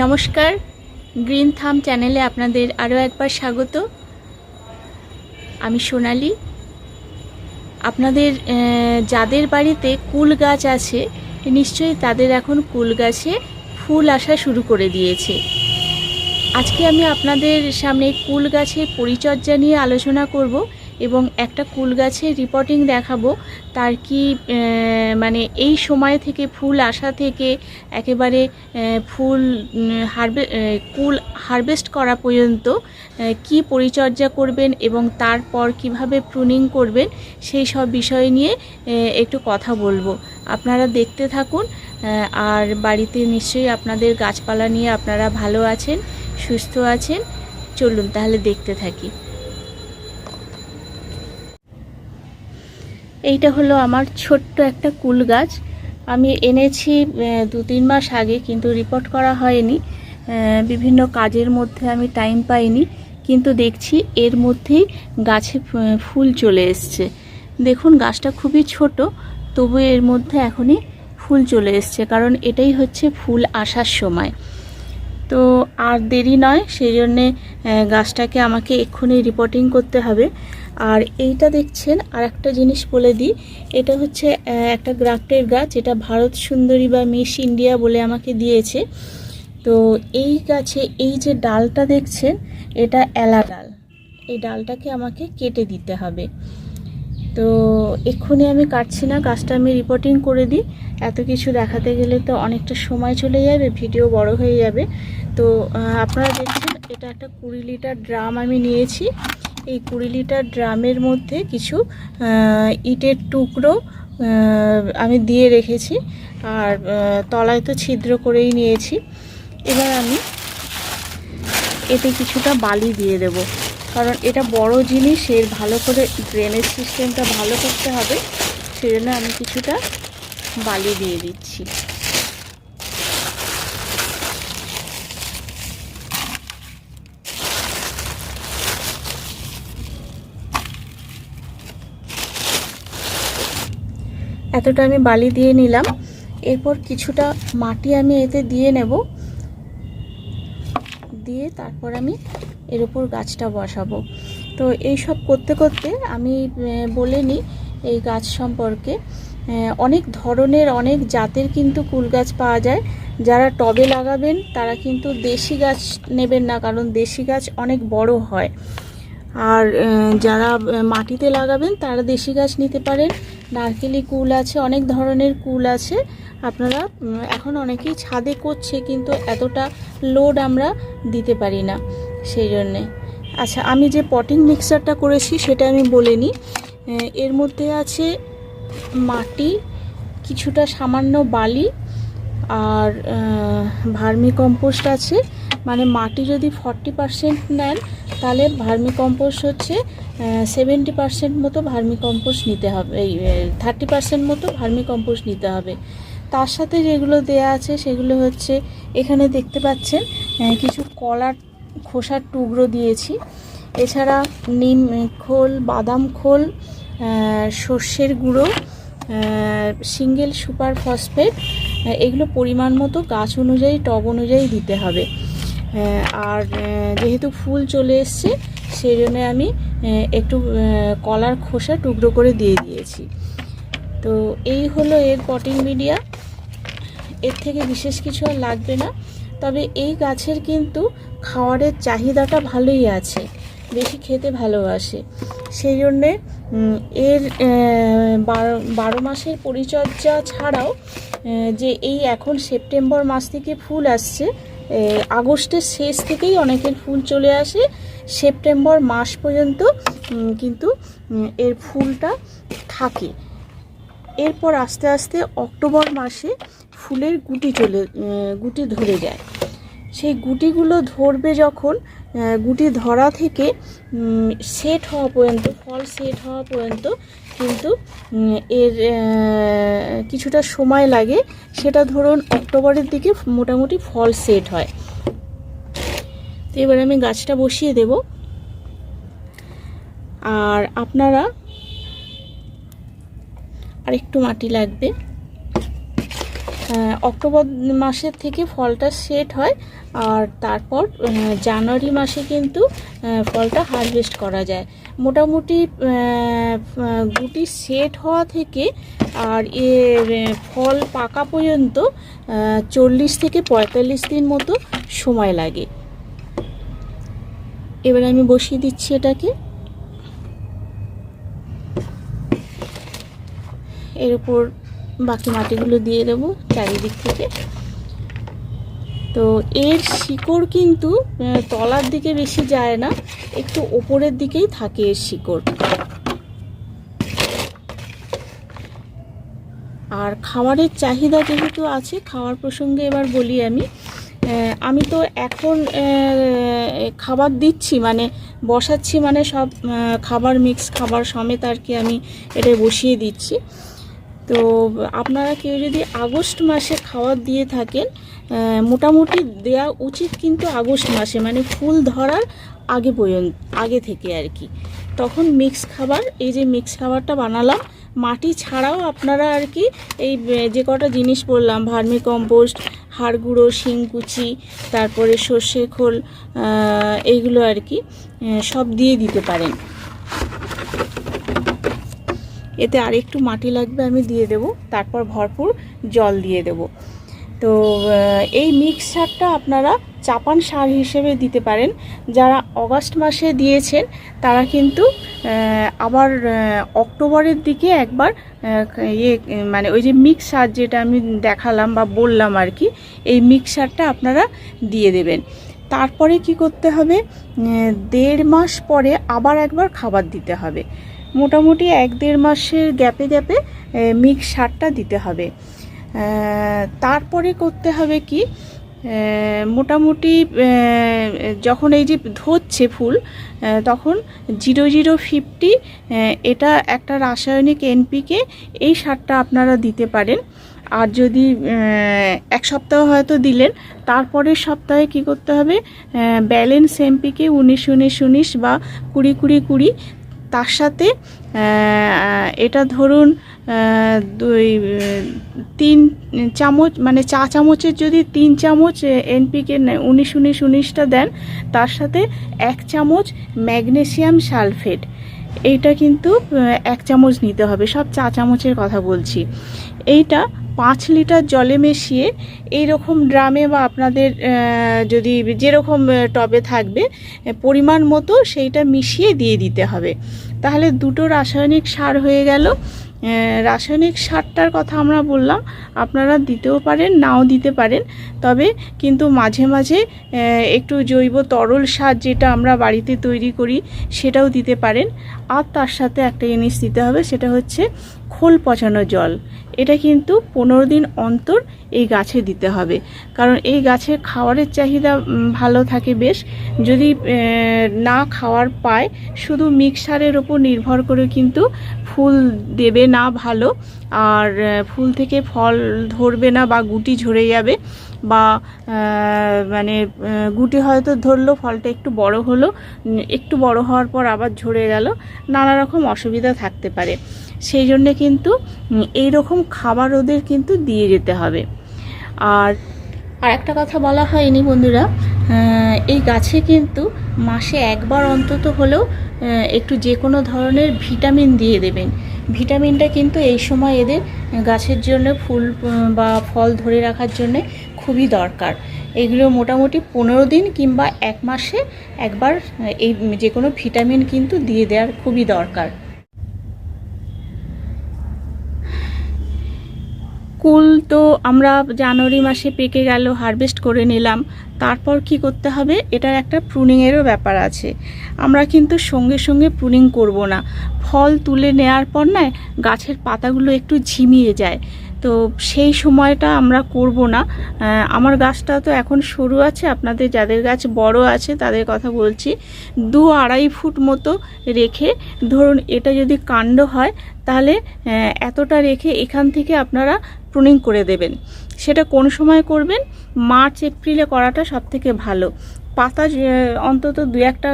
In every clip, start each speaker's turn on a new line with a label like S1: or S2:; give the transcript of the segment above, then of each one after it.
S1: নমস্কার, গ্রিন থাম চ্যানেলে আপনাদের আরও একবার স্বাগত। আমি সোনালি। আপনাদের যাদের বাড়িতে কুল গাছ আছে, নিশ্চয়ই তাদের এখন কুল গাছে ফুল আসা শুরু করে দিয়েছে। আজকে আমি আপনাদের সামনে কুল গাছের পরিচর্যা নিয়ে আলোচনা করব। এবং একটা কুল গাছের রিপোর্টিং দেখাবো, তার কি মানে এই সময় থেকে, ফুল আসা থেকে একেবারে ফুল হারভে কুল হারভেস্ট করা পর্যন্ত কি পরিচর্যা করবেন এবং তারপর কীভাবে প্রুনিং করবেন, সেই সব বিষয় নিয়ে একটু কথা বলব। আপনারা দেখতে থাকুন আর বাড়িতে নিশ্চয়ই আপনাদের গাছপালা নিয়ে আপনারা ভালো আছেন, সুস্থ আছেন, চলুন তাহলে দেখতে থাকি। এইটা হলো আমার ছোট্ট একটা কুল গাছ। আমি এনেছি দু তিন মাস আগে কিন্তু রিপোর্ট করা হয়নি। বিভিন্ন কাজের মধ্যে আমি টাইম পাইনি, কিন্তু দেখছি এর মধ্যেই গাছে ফুল চলে এসছে। দেখুন, গাছটা খুবই ছোট, তবু এর মধ্যে এখনই ফুল চলে এসছে, কারণ এটাই হচ্ছে ফুল আসার সময়। তো আর দেরি নয়, সেই জন্যে গাছটাকে আমাকে এক্ষুনি রিপোর্টিং করতে হবে। আর এইটা দেখছেন আর একটা জিনিস বলে দিই। এটা হচ্ছে একটা গ্রাফটের গাছ এটা ভারত সুন্দরী বা মিস ইন্ডিয়া বলে আমাকে দিয়েছে। তো এই গাছে এই যে ডালটা দেখছেন, এটা এলা ডাল। এই ডালটাকে আমাকে কেটে দিতে হবে। তো এক্ষুনি আমি কাটছি না গাছটা আমি রিপোর্টিং করে দিই। এত কিছু দেখাতে গেলে তো অনেকটা সময় চলে যাবে, ভিডিও বড় হয়ে যাবে। তো আপনারা দেখছেন, এটা একটা কুড়ি লিটার ড্রাম আমি নিয়েছি। এই কুড়ি লিটার ড্রামের মধ্যে কিছু ইটের টুকরো আমি দিয়ে রেখেছি। আর তলায় তো ছিদ্র করেই নিয়েছি। এবার আমি এতে কিছুটা বালি দিয়ে দেব। কারণ এটা বড় জিনিস, এর ভালো করে ড্রেনেজ সিস্টেমটা ভালো করতে হবে। সেজন্য আমি কিছুটা বালি দিয়ে দিচ্ছি। এতটা আমি বালি দিয়ে নিলাম। এরপর কিছুটা মাটি আমি এতে দিয়ে নেব। দিয়ে তারপর আমি এর উপর গাছটা বসাবো। তো এই সব করতে করতে আমি বলে নিই, এই গাছ সম্পর্কে অনেক ধরনের, অনেক জাতের কিন্তু কুল গাছ পাওয়া যায়। যারা টবে লাগাবেন, তারা কিন্তু দেশি গাছ নেবেন না, কারণ দেশি গাছ অনেক বড় হয়। আর যারা মাটিতে লাগাবেন, তারা দেশি গাছ নিতে পারেন। নারকেলি কুল আছে, অনেক ধরনের কুল আছে। আপনারা এখন অনেকেই ছাদে করছে, কিন্তু এতটা লোড আমরা দিতে পারি না সেই জন্যে। আচ্ছা আমি যে পটিং মিক্সারটা করেছি, সেটা আমি বলে নিই। এর মধ্যে আছে মাটি, কিছুটা সামান্য বালি, আর ভার্মি কম্পোস্ট আছে। মানে মাটি যদি ফর্টি পারসেন্ট নেন, তাহলে ভার্মি কম্পোস্ট হচ্ছে সেভেন্টি পারসেন্ট মতো ভার্মি কম্পোস্ট নিতে হবে, এই থার্টি পারসেন্ট মতো ভার্মি কম্পোস্ট নিতে হবে। তার সাথে যেগুলো দেয়া আছে, সেগুলো হচ্ছে, এখানে দেখতে পাচ্ছেন কিছু কলার খোসার টুকরো দিয়েছি। এছাড়া নিম খোল, বাদাম খোল সর্ষের গুঁড়ো সিঙ্গেল সুপার ফসফেট এগুলো পরিমাণ মতো গাছ অনুযায়ী, টব অনুযায়ী দিতে হবে। আর যেহেতু ফুল চলে এসছে, সেই জন্য আমি একটু কলার খোসা টুকরো করে দিয়ে দিয়েছি। তো এই হলো এর পটিং মিডিয়া এর থেকে বিশেষ কিছু আর লাগবে না। তবে এই গাছের কিন্তু খাওয়ারের চাহিদাটা ভালোই আছে, বেশি খেতে ভালোবাসে। সেই জন্যে এর বারো বারো মাসের পরিচর্যা ছাড়াও যে এই এখন সেপ্টেম্বর মাস থেকে ফুল আসছে আগস্টের শেষ থেকেই অনেকের ফুল চলে আসে। সেপ্টেম্বর মাস পর্যন্ত কিন্তু এর ফুলটা থাকে। এরপর আস্তে আস্তে অক্টোবর মাসে ফুলের গুটি চলে গুটি ধরে যায়। সেই গুটিগুলো ধরবে যখন গুটি ধরা থেকে সেট হওয়া পর্যন্ত, ফল সেট হওয়া পর্যন্ত কিন্তু এর কিছুটা সময় লাগে। সেটা ধরুন অক্টোবরের দিকে মোটামুটি ফল সেট হয়। তো এবার আমি গাছটা বসিয়ে দেব। আর আপনারা আর একটু মাটি লাগবে। অক্টোবর মাসের থেকে ফলটা সেট হয়। আর তারপর জানুয়ারি মাসে কিন্তু ফলটা হারভেস্ট করা যায়। মোটামুটি গুটি সেট হওয়া থেকে আর এর ফল পাকা পর্যন্ত চল্লিশ থেকে পঁয়তাল্লিশ দিন মতো সময় লাগে। এবার আমি বসিয়ে দিচ্ছি এটাকে। এর উপর বাকি মাটিগুলো দিয়ে দেবো চারিদিক থেকে। তো এর শিকড় কিন্তু তলার দিকে বেশি যায় না, একটু ওপরের দিকেই থাকে এর শিকড়। আর খাবারের চাহিদা যেহেতু আছে, খাওয়ার প্রসঙ্গে এবার বলি আমি। আমি তো এখন খাবার দিচ্ছি মানে বসাচ্ছি মানে সব খাবার মিক্স খাবার সমেত আর কি আমি এটা বসিয়ে দিচ্ছি। তো আপনারা কেউ যদি আগস্ট মাসে খাবার দিয়ে থাকেন মোটামুটি দেয়া উচিত কিন্তু আগস্ট মাসে মানে ফুল ধরার আগে পর্যন্ত, আগে থেকে আর কি। তখন মিক্স খাবার, এই যে মিক্স খাবারটা বানালাম, মাটি ছাড়াও আপনারা আর কি এই যে কটা জিনিস বললাম ভার্মি কম্পোস্ট হাড় গুঁড়ো, শিংকুচি, তারপরে সর্ষে খোল এইগুলো আর কি সব দিয়ে দিতে পারেন। এতে আরেকটু মাটি লাগবে, আমি দিয়ে দেব। তারপর ভরপুর জল দিয়ে দেব। তো এই মিক্স সারটা আপনারা চাপান সার হিসেবে দিতে পারেন। যারা অগাস্ট মাসে দিয়েছেন, তারা কিন্তু আবার অক্টোবরের দিকে একবার ইয়ে মানে ওই যে মিক্স সার যেটা আমি দেখালাম বা বললাম আর কি, এই মিক্স সারটা আপনারা দিয়ে দেবেন। তারপরে কি করতে হবে? দেড় মাস পরে আবার একবার খাবার দিতে হবে। মোটামুটি এক দেড় মাসের গ্যাপে গ্যাপে মিক্স সারটা দিতে হবে। তারপরে করতে হবে কি মোটামুটি যখন এই যে ধরছে ফুল তখন জিরো জিরো ফিফটি এটা একটা রাসায়নিক এনপিকে এই সারটা আপনারা দিতে পারেন। আর যদি এক সপ্তাহ হয়তো দিলেন, তারপরের সপ্তাহে কি করতে হবে ব্যালেন্স এমপিকে উনিশ উনিশ উনিশ বা কুড়ি কুড়ি কুড়ি, তার সাথে এটা ধরুন দুই, তিন চামচ মানে চা চামচের যদি তিন চামচ এনপিকে উনিশ উনিশ, উনিশটা দেন, তার সাথে এক চামচ ম্যাগনেসিয়াম সালফেট। এইটা কিন্তু এক চামচ নিতে হবে, সব চা চামচের কথা বলছি। এইটা পাঁচ লিটার জলে মিশিয়ে এই রকম ড্রামে বা আপনাদের যদি যেরকম টবে থাকবে পরিমাণ মতো সেইটা মিশিয়ে দিয়ে দিতে হবে। তাহলে দুটো রাসায়নিক সার হয়ে গেল। রাসায়নিক সারটার কথা আমরা বললাম, আপনারা দিতেও পারেন, নাও দিতে পারেন। তবে কিন্তু মাঝে মাঝে একটু জৈব তরল সার যেটা আমরা বাড়িতে তৈরি করি, সেটাও দিতে পারেন। আর তার সাথে একটা জিনিস দিতে হবে, সেটা হচ্ছে খোল পচানো জল। এটা কিন্তু পনেরো দিন অন্তর এই গাছে দিতে হবে। কারণ এই গাছের খাওয়ারের চাহিদা ভালো থাকে বেশ। যদি না খাওয়ার পায়, শুধু মিক্সারের ওপর নির্ভর করে কিন্তু ফুল দেবে না ভালো। আর ফুল থেকে ফল ধরবে না বা গুটি ঝরে যাবে বা মানে গুটি হয়তো ধরলো, ফলটা একটু বড় হলো একটু বড় হওয়ার পর আবার ঝরে গেল, নানা রকম অসুবিধা থাকতে পারে। সেই জন্যে কিন্তু এই রকম খাবার ওদের কিন্তু দিয়ে যেতে হবে। আর আর একটা কথা বলা হয়নি বন্ধুরা এই গাছে কিন্তু মাসে একবার অন্তত হলেও একটু যে কোনো ধরনের ভিটামিন দিয়ে দেবেন। ভিটামিনটা কিন্তু এই সময় এদের গাছের জন্য ফুল বা ফল ধরে রাখার জন্য খুবই দরকার। এগুলো মোটামুটি পনেরো দিন কিংবা এক মাসে একবার এই যে কোনো ভিটামিন কিন্তু দিয়ে দেওয়ার খুবই দরকার। কুল তো আমরা জানুয়ারি মাসে পেকে গেল, হারভেস্ট করে নিলাম। তারপর কি করতে হবে? এটার একটা প্রুনিংয়েরও ব্যাপার আছে। আমরা কিন্তু সঙ্গে সঙ্গে প্রুনিং করব না। ফল তুলে নেওয়ার পর না গাছের পাতাগুলো একটু ঝিমিয়ে যায়। তো সেই সময়টা আমরা করব না। আমার গাছটা তো এখন সরু আছে। আপনাদের যাদের গাছ বড় আছে তাদের কথা বলছি। দু আড়াই ফুট মতো রেখে, ধরুন এটা যদি কাণ্ড হয়, তাহলে এতটা রেখে এখান থেকে আপনারা প্রুনিং করে দেবেন। সেটা কোন সময় করবেন? মার্চ, এপ্রিলে করাটা সব থেকে ভালো। পাতা অন্তত দু একটা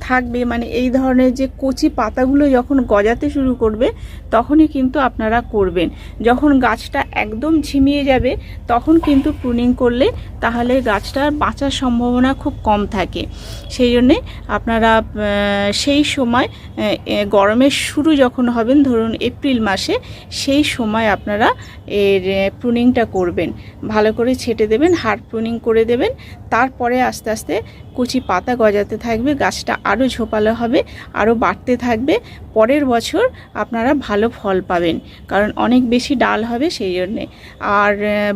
S1: থাকবে মানে এই ধরনের যে কচি পাতাগুলো যখন গজাতে শুরু করবে, তখনই কিন্তু আপনারা করবেন। যখন গাছটা একদম ঝিমিয়ে যাবে, তখন কিন্তু প্রুনিং করলে তাহলে গাছটার বাঁচার সম্ভাবনা খুব কম থাকে। সেই জন্যে আপনারা সেই সময় গরমের শুরু যখন হবেন, ধরুন এপ্রিল মাসে, সেই সময় আপনারা এর প্রুনিংটা করবেন। ভালো করে ছেটে দেবেন হার্ড প্রুনিং করে দেবেন, তারপরে আস্তে আস্তে কুচি পাতা গজাতে থাকবে, গাছটা আরও ঝোপালো হবে আরও বাড়তে থাকবে। পরের বছর আপনারা ভালো ফল পাবেন, কারণ অনেক বেশি ডাল হবে সেই জন্যে। আর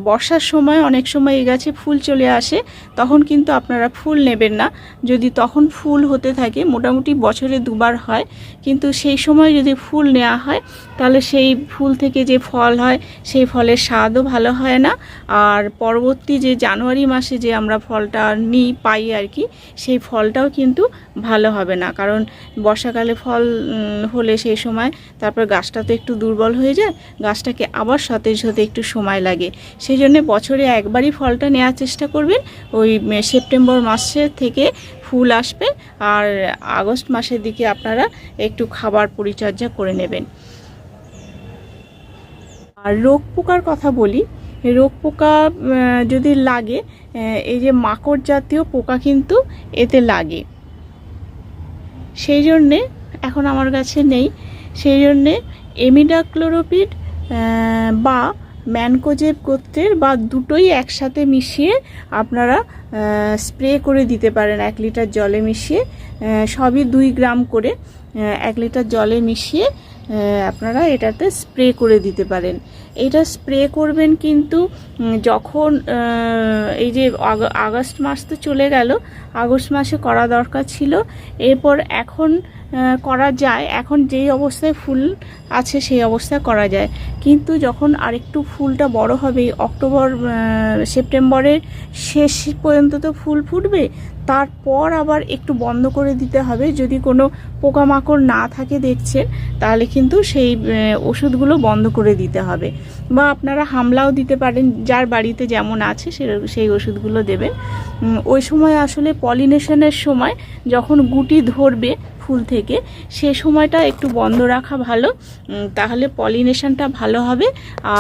S1: বর্ষার সময় অনেক সময় এই গাছে ফুল চলে আসে, তখন কিন্তু আপনারা ফুল নেবেন না। যদি তখন ফুল হতে থাকে, মোটামুটি বছরে দুবার হয়, কিন্তু সেই সময় যদি ফুল নেওয়া হয়, তাহলে সেই ফুল থেকে যে ফল হয়, সেই ফলের স্বাদও ভালো হয় না। আর পরবর্তী যে জানুয়ারি মাসে যে আমরা ফলটা নিই, পাই আর কি সেই ফলটাও কিন্তু ভালো হবে না। কারণ বর্ষাকালে ফল হলে সেই সময় তারপর গাছটা তো একটু দুর্বল হয়ে যায়, গাছটাকে আবার সতেজ হতে একটু সময় লাগে। সেই জন্যে বছরে একবারই ফলটা নেওয়ার চেষ্টা করবেন। ওই সেপ্টেম্বর মাসের থেকে ফুল আসবে আর আগস্ট মাসের দিকে আপনারা একটু খাবার পরিচর্যা করে নেবেন। আর রোগ পোকার কথা বলি রোগ পোকা যদি লাগে এই যে মাকড় জাতীয় পোকা কিন্তু এতে লাগে। সেই জন্যে এখন আমার কাছে নেই। সেই জন্যে এমিডাক্লোরোপিড বা ম্যানকোজেব গোত্রের বা দুটোই একসাথে মিশিয়ে আপনারা স্প্রে করে দিতে পারেন এক লিটার জলে মিশিয়ে। সবই দুই গ্রাম করে এক লিটার জলে মিশিয়ে আপনারা এটাতে স্প্রে করে দিতে পারেন। এটা স্প্রে করবেন কিন্তু যখন এই যে আগ- আগস্ট মাস তো চলে গেল, আগস্ট মাসে করা দরকার ছিল, এরপর এখন করা যায়, এখন যেই অবস্থায় ফুল আছে সেই অবস্থায় করা যায়। কিন্তু যখন আরেকটু ফুলটা বড় হবে অক্টোবর সেপ্টেম্বরের শেষ পর্যন্ত তো ফুল ফুটবে, তারপর আবার একটু বন্ধ করে দিতে হবে। যদি কোনো পোকামাকড় না থাকে দেখছেন, তাহলে কিন্তু সেই ওষুধগুলো বন্ধ করে দিতে হবে। বা আপনারা হামলাও দিতে পারেন যার বাড়িতে যেমন আছে সে সেই ওষুধগুলো দেবেন ওই সময় আসলে পলিনেশনের সময় যখন গুটি ধরবে ফুল থেকে, সে সময়টা একটু বন্ধ রাখা ভালো। তাহলে পলিনেশনটা ভালো হবে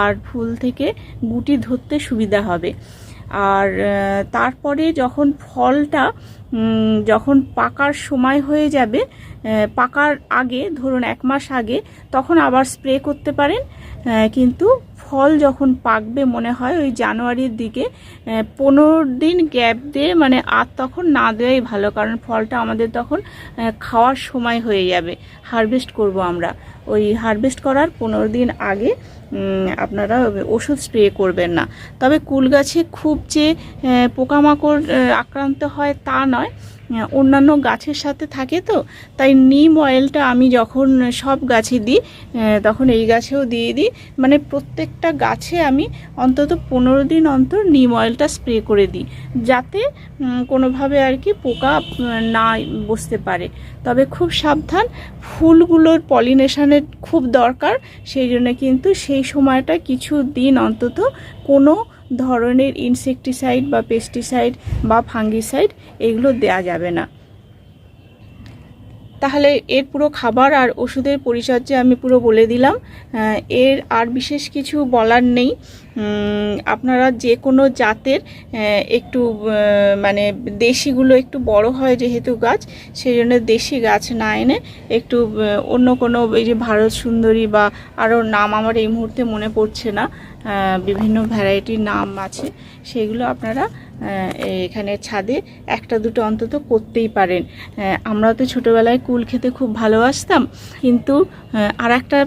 S1: আর ফুল থেকে গুটি ধরতে সুবিধা হবে। আর তারপরে যখন ফলটা যখন পাকার সময় হয়ে যাবে পাকার আগে, ধরুন এক মাস আগে, তখন আবার স্প্রে করতে পারেন। কিন্তু ফল যখন পাকবে মনে হয় ওই জানুয়ারির দিকে পনেরো দিন গ্যাপ দিয়ে মানে আর তখন না দেওয়াই ভালো, কারণ ফলটা আমাদের তখন খাওয়ার সময় হয়ে যাবে। হারভেস্ট করব আমরা। ওই হারভেস্ট করার পনেরো দিন আগে আপনারা ওষুধ স্প্রে করবেন না। তবে কুল গাছে খুব যে পোকামাকড় আক্রান্ত হয় তা নয় অন্যান্য গাছের সাথে থাকে তো, তাই নিম অয়েলটা আমি যখন সব গাছে দিই তখন এই গাছেও দিয়ে দিই। মানে প্রত্যেকটা গাছে আমি অন্তত পনেরো দিন অন্তর নিম অয়েলটা স্প্রে করে দিই, যাতে কোনোভাবে আর কি পোকা না বসতে পারে। তবে খুব সাবধান, ফুলগুলোর পলিনেশনের খুব দরকার, সেই জন্য কিন্তু সেই সময়টা কিছু দিন অন্তত কোনো ধরনের ইনসেকটিসাইড বা পেস্টিসাইড বা ফাঙ্গিসাইড এগুলো দেয়া যাবে না। তাহলে এর পুরো খাবার আর ওষুধের পরিচর্যা আমি পুরো বলে দিলাম। এর আর বিশেষ কিছু বলার নেই। আপনারা যে কোনো জাতের একটু মানে দেশিগুলো একটু বড় হয় যেহেতু গাছ সেই জন্য দেশি গাছ না এনে একটু অন্য কোনো এই যে ভারত সুন্দরী বা আরও নাম আমার এই মুহূর্তে মনে পড়ছে না বিভিন্ন ভ্যারাইটির নাম আছে, সেগুলো আপনারা এখানে ছাদে একটা দুটো অন্তত করতেই পারেন। আমরা তো ছোটোবেলায় কুল খেতে খুব ভালোবাসতাম, কিন্তু আর একটা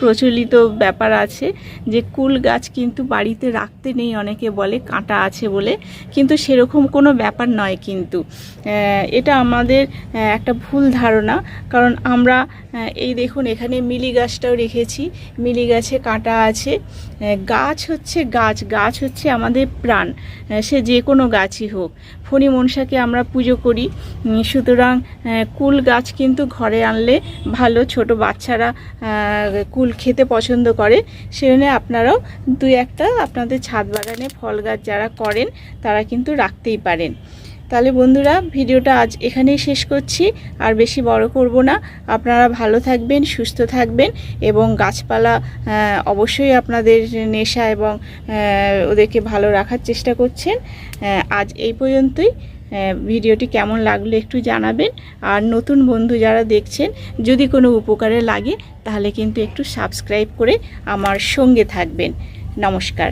S1: প্রচলিত ব্যাপার আছে যে কুল গাছ কিন্তু বাড়িতে রাখতে নেই অনেকে বলে, কাঁটা আছে বলে। কিন্তু সেরকম কোনো ব্যাপার নয় কিন্তু। এটা আমাদের একটা ভুল ধারণা। কারণ আমরা এই দেখুন এখানে মিলি গাছটাও রেখেছি। মিলি গাছে কাঁটা আছে। গাছ হচ্ছে গাছ গাছ হচ্ছে আমাদের প্রাণ। সে যে কোনো গাছই হোক। ফণি মনসাকে আমরা পুজো করি। সুতরাং কুল গাছ কিন্তু ঘরে আনলে ভালো। ছোট বাচ্চারা কুল খেতে পছন্দ করে। সেজন্য আপনারাও দুই একটা আপনাদের ছাদ বাগানে ফল গাছ যারা করেন, তারা কিন্তু রাখতেই পারেন। তাহলে বন্ধুরা, ভিডিওটা আজ এখানেই শেষ করছি। আর বেশি বড় করব না। আপনারা ভালো থাকবেন, সুস্থ থাকবেন এবং গাছপালা অবশ্যই আপনাদের নেশা এবং ওদেরকে ভালো রাখার চেষ্টা করছেন। আজ এই পর্যন্তই। ভিডিওটি কেমন লাগল একটু জানাবেন। আর নতুন বন্ধু যারা দেখছেন, যদি কোনো উপকারে লাগে, তাহলে কিন্তু একটু সাবস্ক্রাইব করে আমার সঙ্গে থাকবেন। নমস্কার।